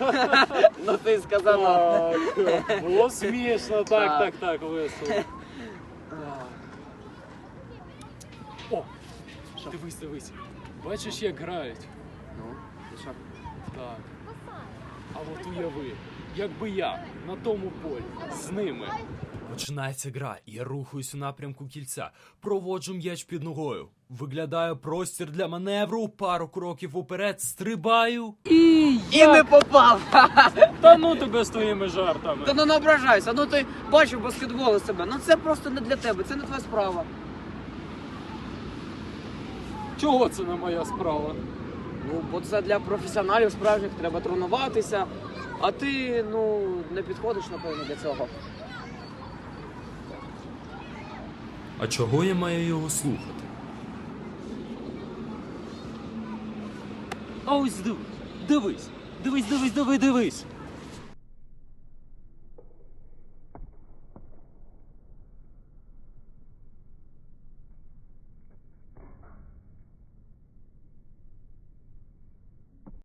Ну ти сказав. Так, було смішно, так, Так. так, весело. Так. О, дивись, дивись. Бачиш, як грають? Ну, і що? Так. А от уяви, якби я на тому полі з ними. Починається гра, я рухаюсь у напрямку кільця, проводжу м'яч під ногою. Виглядаю простір для маневру, пару кроків уперед, стрибаю. І І не попав! Та ну тебе з твоїми жартами. Та ну не ображайся, ну ти бачив баскетбол із себе. Ну це просто не для тебе, це не твоя справа. Чого це не моя справа? Ну, бо це для професіоналів справжніх треба тренуватися, а ти, ну, не підходиш, напевно, для цього. А чого я маю його слухати? А ось дивись, дивись, дивись, дивись, дивись, дивись.